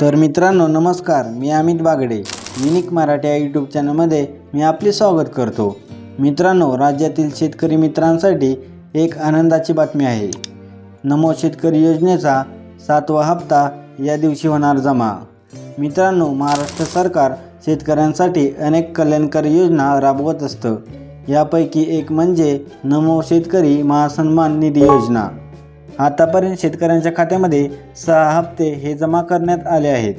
तर मित्रांनो नमस्कार. मी अमित बागडे. युनिक मराठी या यूट्यूब चॅनलमध्ये मी आपले स्वागत करतो. मित्रांनो राज्यातील शेतकरी मित्रांसाठी एक आनंदाची बातमी आहे. नमो शेतकरी योजनेचा सातवा हप्ता या दिवशी होणार जमा. मित्रांनो महाराष्ट्र सरकार शेतकऱ्यांसाठी अनेक कल्याणकारी योजना राबवत असतं. यापैकी एक म्हणजे नमो शेतकरी महासन्मान निधी योजना. आतापर्यंत शेतकऱ्यांच्या खात्यामध्ये सहा हप्ते हे जमा करण्यात आले आहेत.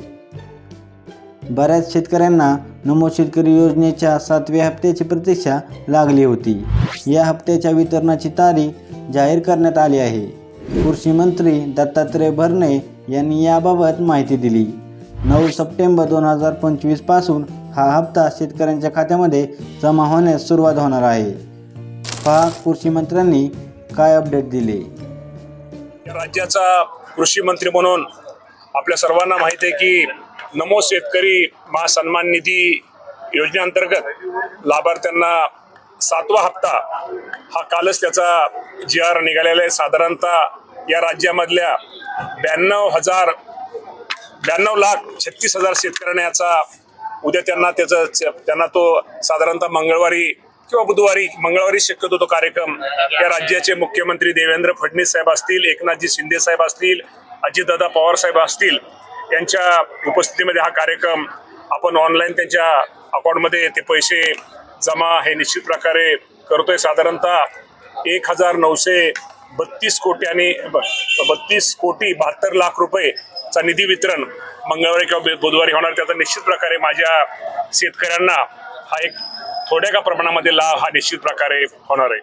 बऱ्याच शेतकऱ्यांना नमो शेतकरी योजनेच्या सातव्या हप्त्याची प्रतीक्षा लागली होती. या हप्त्याच्या वितरणाची तारीख जाहीर करण्यात आली आहे. कृषी मंत्री दत्तात्रय भरणे यांनी याबाबत माहिती दिली. नऊ सप्टेंबर दोन हजार पंचवीसपासून हा हप्ता शेतकऱ्यांच्या खात्यामध्ये जमा होण्यास सुरुवात होणार आहे. पहा कृषी मंत्र्यांनी काय अपडेट दिले. राज्याचा कृषी मंत्री म्हणून आपल्या सर्वांना माहिती आहे की नमो शेतकरी महासन्मान निधी योजनेअंतर्गत लाभार्थ्यांना सातवा हप्ता हा कालच त्याचा जी आर निघालेला आहे. साधारणतः या राज्यामधल्या ब्याण्णव हजार ब्याण्णव लाख छत्तीस हजार शेतकऱ्यांना याचा उद्या त्यांना त्याचा त्यांना तो साधारणतः मंगळवारी किंवा बुधवारी मंगळवारी शक्यतो तो कार्यक्रम या राज्याचे मुख्यमंत्री देवेंद्र फडणवीस साहेब असतील एकनाथजी शिंदे साहेब असतील अजितदादा पवार साहेब असतील यांच्या उपस्थितीमध्ये हा कार्यक्रम आपण ऑनलाईन त्यांच्या अकाउंटमध्ये ते पैसे जमा हे निश्चित प्रकारे करतोय. साधारणतः एक हजार नऊशे बत्तीस कोटी आणि बत्तीस कोटी बहात्तर लाख रुपयेचा निधी वितरण मंगळवारी किंवा बुधवारी होणार. त्याचा निश्चित प्रकारे माझ्या शेतकऱ्यांना हा एक थोड्या का प्रमाणामध्ये लाभ हा निश्चित प्रकारे होणार आहे.